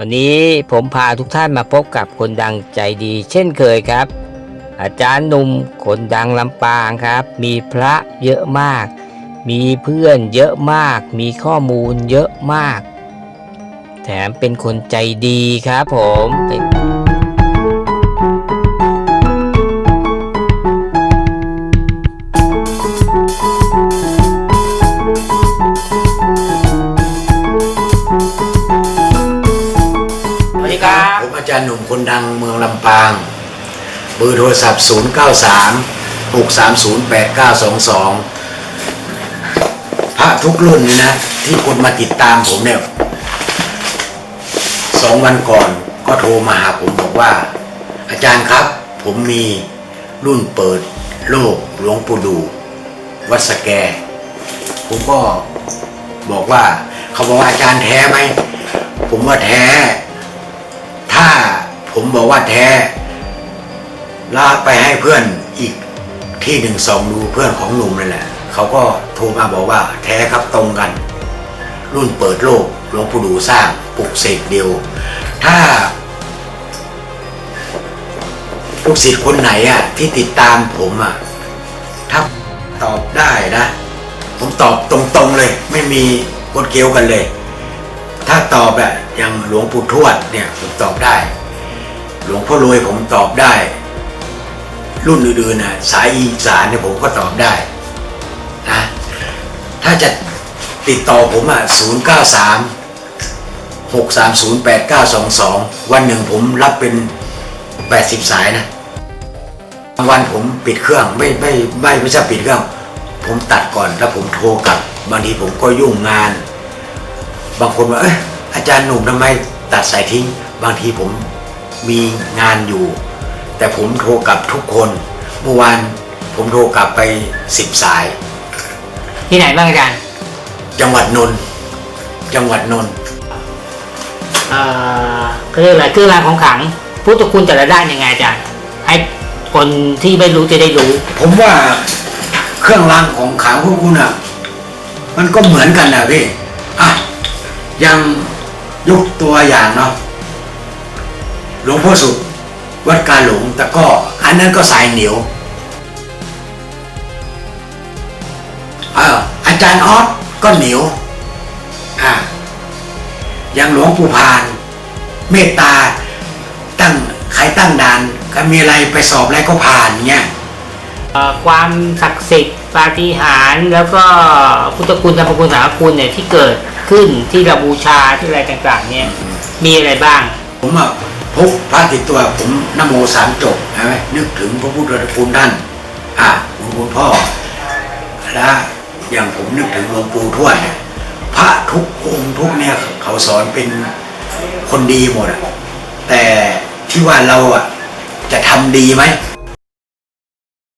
วันนี้ผมพาทุกท่านมาพบกับคนดังใจดี เช่นเคยครับ อาจารย์หนุ่มคนดังลำปางครับ มีพระเยอะมาก มีเพื่อนเยอะมาก มีข้อมูลเยอะมาก แถมเป็นคนใจดีครับผมเป็น จารย์หนุ่มคนดังเมืองลำปางเบอร์โทรศัพท์ 0 9 3 6 3 0 8 9 2 2 พระทุกรุ่นนี่นะ ที่คนมาติดตามผมเนี่ยสองวันก่อนก็โทรมาหาผมบอกว่า อาจารย์ครับ ผมมีรุ่นเปิดโลกหลวงปู่ดู วัดสแก ผมก็บอกว่า เขาบอกว่าอาจารย์แท้ไหม ผมว่าแท้ ถ้าผมบอกว่าแท้ลาไปให้เพื่อนอีกที่หนึ่งสองดูเพื่อนของหนุ่มนั่นแหละ เขาก็โทรมาบอกว่าแท้ครับตรงกัน รุ่นเปิดโลกหลวงปู่ดูสร้างปลุกเสกเดียว ถ้าลูกศิษย์คนไหนอะที่ติดตามผมอะถ้าตอบได้นะ ผมตอบตรงๆเลย ไม่มีกดเกลียวกันเลย ถ้าตอบแบบอย่างหลวงปู่ทวดเนี่ยผมตอบได้ หลวงพ่อรวยผมตอบได้ รุ่นอื่นๆนะสายอีสานเนี่ยผมก็ตอบได้นะถ้าจะติดต่อผมอะ0 9 3 6 3 0 8 9 2 2 วันหนึ่งผมรับเป็น 80 สายนะบางวันผมปิดเครื่องไม่ไม่ไม่ไม่ใช่ปิดเครื่อง ผมตัดก่อนแล้วผมโทรกลับบางทีผมก็ยุ่งงาน บางคนว่าเอ้ยอาจารย์หนุ่มทำไมตัดสายทิ้ง บางทีผมมีงานอยู่ แต่ผมโทรกลับทุกคน เมื่อวานผมโทรกลับไปสิบสาย ที่ไหนบ้างอาจารย์ จังหวัดนนท์จังหวัดนนท์เอ่อเขาเรียกอะไรเครื่องรางของขลังพุทธคุณแต่ละด้านยังไงอาจารย์ ให้คนที่ไม่รู้จะได้รู้ ผมว่าเครื่องรางของขลังพวกคุณอะ มันก็เหมือนกันนะพี่อะอ ยังยกตัวอย่างเนาะหลวงพ่อสุด วัดกาหลงแต่ก็อันนั้นก็สายเหนียวอาอาจารย์ออสก็เหนียวอ่าอย่างหลวงปู่พาน เมตตา ตั้งใครตั้งด่านก็มีอะไรไปสอบอะไรก็ผ่านเงี้ยความศักดิ์สิทธิ์ปาฏิหาริย์แล้วก็พุทธคุณธรรมคุณสาคุณเนี่ยที่เกิด ขึ้นที่เราบูชาที่อะไรต่างๆ เนี่ย มีอะไรบ้าง ผมอะพกพระติดตัวผมนโมสามจบใช่ไหมนึกถึงพระพุทธคุณท่านอะคุณคุณพ่อและอย่างผมนึกถึงหลวงปู่ทวดเนี่ยพระทุกองค์ทุกเนี่ยเขาสอนเป็นคนดีหมดอะแต่ที่ว่าเราอะจะทำดีไหม